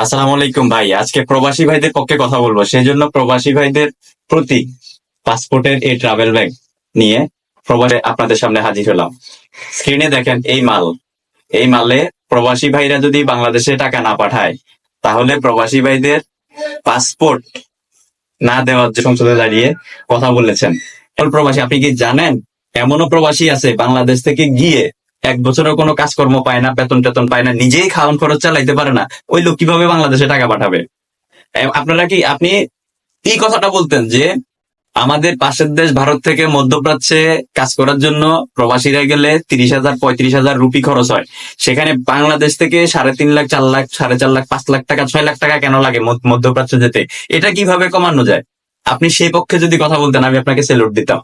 আসসালামু আলাইকুম ভাই। আজকে প্রবাসী ভাইদের পক্ষে কথা বলব। সেই জন্য প্রবাসী ভাইদের প্রতি পাসপোর্টের এই ট্রাভেল ব্যাগ নিয়ে প্রবাসে আপনাদের সামনে হাজির হলাম। স্ক্রিনে দেখেন এই মাল। এই মালে প্রবাসী ভাইরা যদি বাংলাদেশে টাকা না পাঠায়, তাহলে প্রবাসী ভাইদের পাসপোর্ট না দেওয়ার যে সংসদে দাঁড়িয়ে কথা বলেছেন। প্রবাসী, আপনি কি জানেন? এমনও প্রবাসী আছে বাংলাদেশ থেকে গিয়ে এক বছরের কোনো কাজকর্ম পায় না, বেতন টেতন পায় না, নিজেই খাওয়ান খরচ চালাইতে পারে না, ওই লোক কীভাবে বাংলাদেশে টাকা পাঠাবে? আপনারা কি, আপনি এই কথাটা বলতেন যে আমাদের পাশের দেশ ভারত থেকে মধ্যপ্রাচ্যে কাজ করার জন্য প্রবাসীরা গেলে তিরিশ হাজার, পঁয়ত্রিশ হাজার রুপি খরচ হয়। সেখানে বাংলাদেশ থেকে সাড়ে তিন লাখ, চার লাখ, সাড়ে চার লাখ, পাঁচ লাখ টাকা, ছয় লাখ টাকা কেন লাগে মধ্য- মধ্যপ্রাচ্য যেতে? এটা কীভাবে কমানো যায়? আপনি সেই পক্ষে যদি কথা বলতেন, আমি আপনাকে সেলুট দিতাম।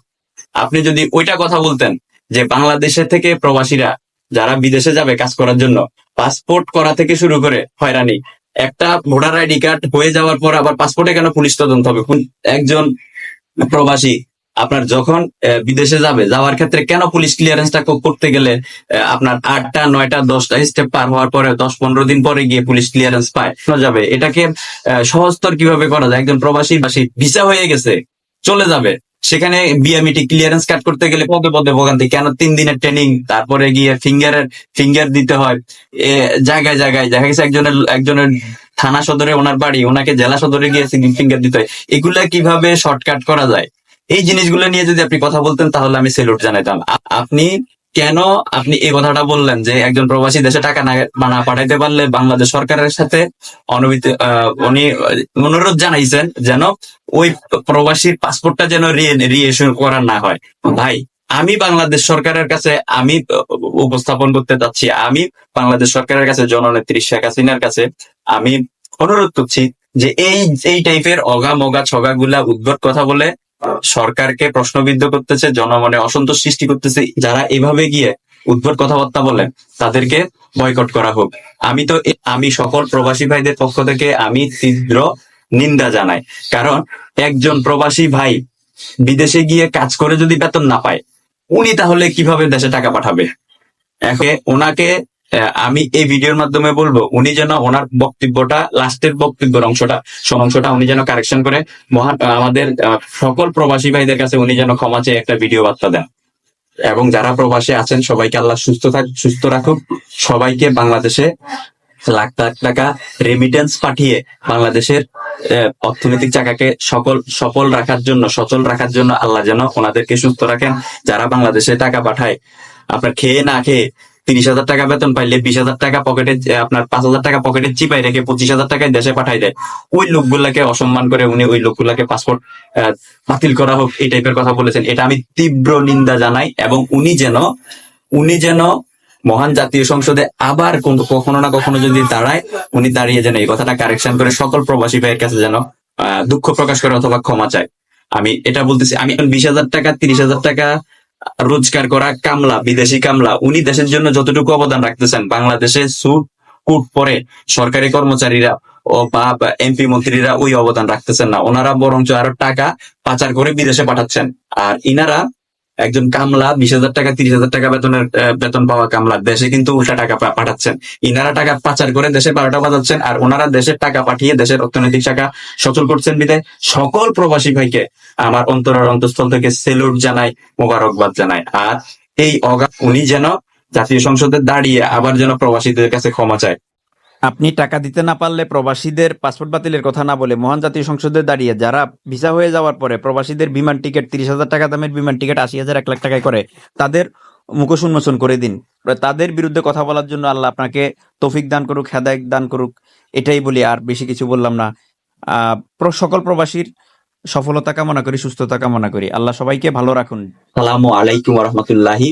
আপনি যদি ওইটা কথা বলতেন যে বাংলাদেশে থেকে প্রবাসীরা যারা বিদেশে যাবে কাজ করার জন্য, পাসপোর্ট করা থেকে শুরু করে হয়রানি। একটা ভোটার আইডি কার্ড হয়ে যাওয়ার পর আবার পাসপোর্টে কেন পুলিশ তদন্ত হবে? একজন প্রবাসী আপনার যখন বিদেশে যাবে, যাওয়ার ক্ষেত্রে কেন পুলিশ ক্লিয়ারেন্সটা করতে গেলে আপনার আটটা, নয়টা, দশটা স্টেপ পার হওয়ার পরে দশ, পনেরো দিন পরে গিয়ে পুলিশ ক্লিয়ারেন্স পায় যাবে? এটাকে সহজতর কীভাবে করা যায়? একজন প্রবাসী বাসী ভিসা হয়ে গেছে, চলে যাবে। সেখানে বিএমইটি ক্লিয়ারেন্স কাট করতে গেলে পদে পদে ভোগান্তি? কেন তিন দিনের ট্রেনিং তারপরে গিয়ে ফিঙ্গারের ফিঙ্গার দিতে হয়। এ, জায়গায় জায়গায় দেখা গেছে একজনের একজনের থানা সদরে ওনার বাড়ি ওনাকে জেলা সদরে গিয়ে ফিঙ্গার দিতে হয়। এগুলা কীভাবে শর্টকাট করা যায়? এই জিনিসগুলো নিয়ে যদি আপনি কথা বলতেন তাহলে আমি সেলুট জানাইতাম। আপনি কেন আপনি এই কথাটা বললেন যে একজন প্রবাসী দেশে টাকা না পাঠাইতে পারলে বাংলাদেশ সরকারের সাথে অনবিত উনি অনুরোধ জানাইছেন যেন ওই প্রবাসীর পাসপোর্টটা যেন রিইস্যু করা না হয়। ভাই, আমি বাংলাদেশ সরকারের কাছে আমি উপস্থাপন করতে চাচ্ছি, আমি বাংলাদেশ সরকারের কাছে জননেত্রী শেখ হাসিনার কাছে আমি অনুরোধ করছি যে এই এই টাইপের অগা মগা ছগা গুলা উদ্ভট কথা বলে সরকারকে প্রশ্নবিদ্ধ করতেছে, জনমনে অসন্তোষ সৃষ্টি করতেছে, যারা এভাবে গিয়ে উদ্ভট কথাবার্তা বলে তাদেরকে বয়কট করা হোক। আমি তো আমি সকল প্রবাসী ভাইদের পক্ষ থেকে আমি তীব্র নিন্দা জানাই। কারণ একজন প্রবাসী ভাই বিদেশে গিয়ে কাজ করে যদি বেতন না পায়, উনি তাহলে কীভাবে দেশে টাকা পাঠাবে? ওনাকে আমি এই ভিডিওর মাধ্যমে বলব, উনি যেন ওনার বক্তব্যটা, লাস্টের বক্তব্যের অংশটা অংশটা উনি যেন কারেকশন করে, মহান আমাদের সকল প্রবাসী ভাইদের কাছে উনি যেন ক্ষমা চেয়ে একটা ভিডিও বার্তা দেন। এবং যারা প্রবাসে আছেন, সবাইকে আল্লাহ সুস্থ থাক, সুস্থ রাখুক। সবাইকে বাংলাদেশে লাখ লাখ টাকা রেমিটেন্স পাঠিয়ে বাংলাদেশের অর্থনৈতিক চাকাকে সকল, সফল রাখার জন্য, সচল রাখার জন্য আল্লাহ যেন ওনাদেরকে সুস্থ রাখেন। যারা বাংলাদেশে টাকা পাঠায়, আপনার খেয়ে না খেয়ে তিরিশ হাজার টাকা বেতন পাইলে বিশ হাজার টাকা পকেটে আপনার পাঁচ হাজার টাকা পকেটে চিপাই রেখে পঁচিশ হাজার টাকায় দেশে পাঠাই দেয়। ওই লোকগুলাকে অসম্মান করে উনি ওই লোকগুলাকে পাসপোর্ট বাতিল করা হোক, এই টাইপের কথা বলেছেন। এটা আমি তীব্র নিন্দা জানাই এবং উনি যেন উনি যেন মহান জাতীয় সংসদে আবার কখনো না কখনো যদি দাঁড়ায়, উনি দাঁড়িয়ে যেন এই কথাটা কারেকশন করে সকল প্রবাসী ভাইয়ের কাছে যেন দুঃখ প্রকাশ করে অথবা ক্ষমা চায়। আমি এটা বলতেছি, আমি বিশ হাজার টাকা, তিরিশ হাজার টাকা রোজগার করা কামলা, বিদেশি কামলা, উনি দেশের জন্য যতটুকু অবদান রাখতেছেন, বাংলাদেশে সুট কুট পরে সরকারি কর্মচারীরা ও বা এমপি মন্ত্রীরা ওই অবদান রাখতেছেন না। ওনারা বরঞ্চ আরও টাকা পাচার করে বিদেশে পাঠাচ্ছেন। আর ইনারা একজন কামলা বিশ হাজার টাকা, তিরিশ হাজার টাকা বেতনের বেতন পাওয়া কামলা দেশে কিন্তু উল্টা টাকা পাঠাচ্ছেন। ইনারা টাকা পাচার করে দেশে বারোটা বাজাচ্ছেন আর ওনারা দেশের টাকা পাঠিয়ে দেশের অর্থনৈতিক শাখা সচল করছেন বিদায় সকল প্রবাসী ভাইকে আমার অন্তরের অন্তঃস্থল থেকে সেলুট জানাই, মোবারকবাদ জানাই। আর এই অগা উনি যেন জাতীয় সংসদে দাঁড়িয়ে আবার যেন প্রবাসীদের কাছে ক্ষমা চায়। আপনি টাকা দিতে না পারলে প্রবাসীদের পাসপোর্ট বাতিলের কথা না বলে মহান জাতীয় সংসদে দাঁড়িয়ে যারা ভিসা হয়ে যাওয়ার পরে প্রবাসীদের বিমান টিকিট, তিরিশ হাজার টাকা দামের বিমান টিকিট, আশি হাজার, এক লাখ টাকায় করে, তাদের মুখোশ উন্মোচন করে দিন। তাদের বিরুদ্ধে কথা বলার জন্য আল্লাহ আপনাকে তৌফিক দান করুক, হেদায়ত দান করুক, এটাই বলি, আর বেশি কিছু বললাম না। সকল প্রবাসীর সফলতা কামনা করি, সুস্থতা কামনা করি। আল্লাহ সবাইকে ভালো রাখুন। সালামু আলাইকুম রহমতুল্লাহি